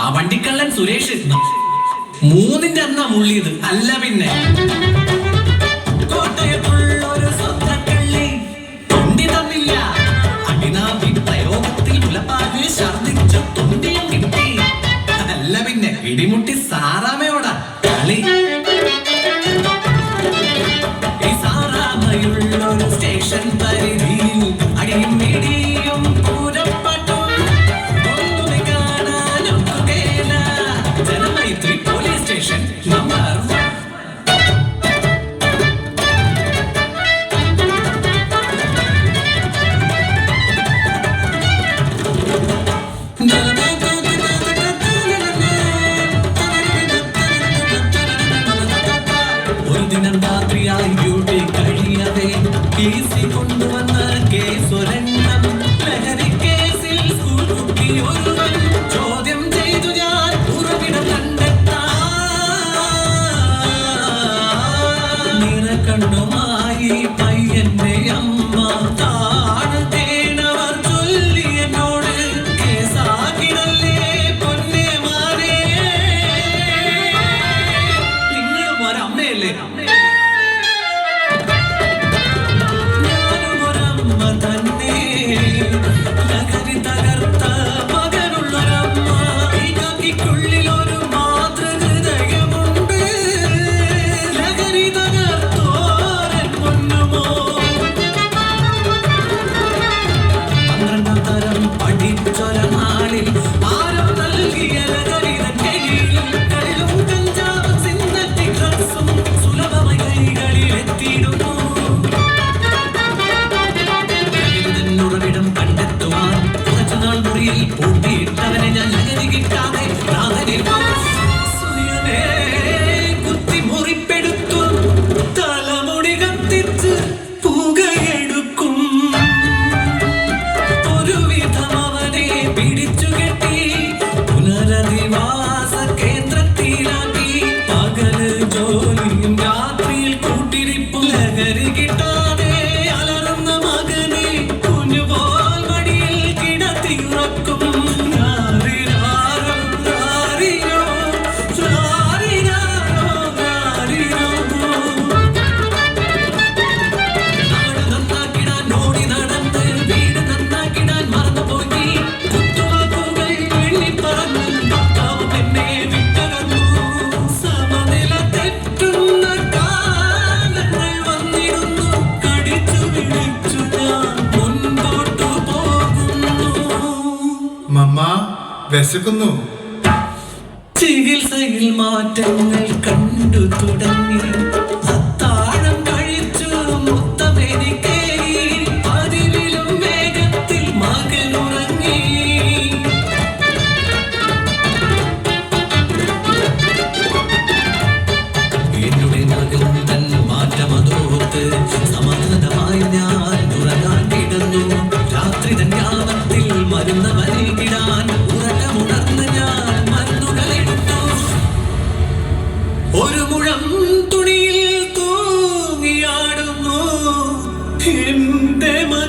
ആ വണ്ടിക്കള്ളൻ സുരേഷ്. മൂന്നിന്റെ അന്നാ മുള്ളിയത്. അല്ല പിന്നെ. കോട്ടയത്തുള്ളൊരു സ്വന്തക്കള്ളി. തൊണ്ടി തന്നില്ല. അടിനാഭി പ്രയോഗത്തിൽ പുലപ്പാതി ഛർദിച്ചു തൊണ്ടിയും കിട്ടി. അല്ല പിന്നെ ഇടിമുട്ടി സാറാമയോടാ കളി. സാറാമയുള്ള വിശക്കുന്നു. ചികിത്സയിൽ മാറ്റങ്ങൾ കണ്ടു തുടങ്ങി. içimde mı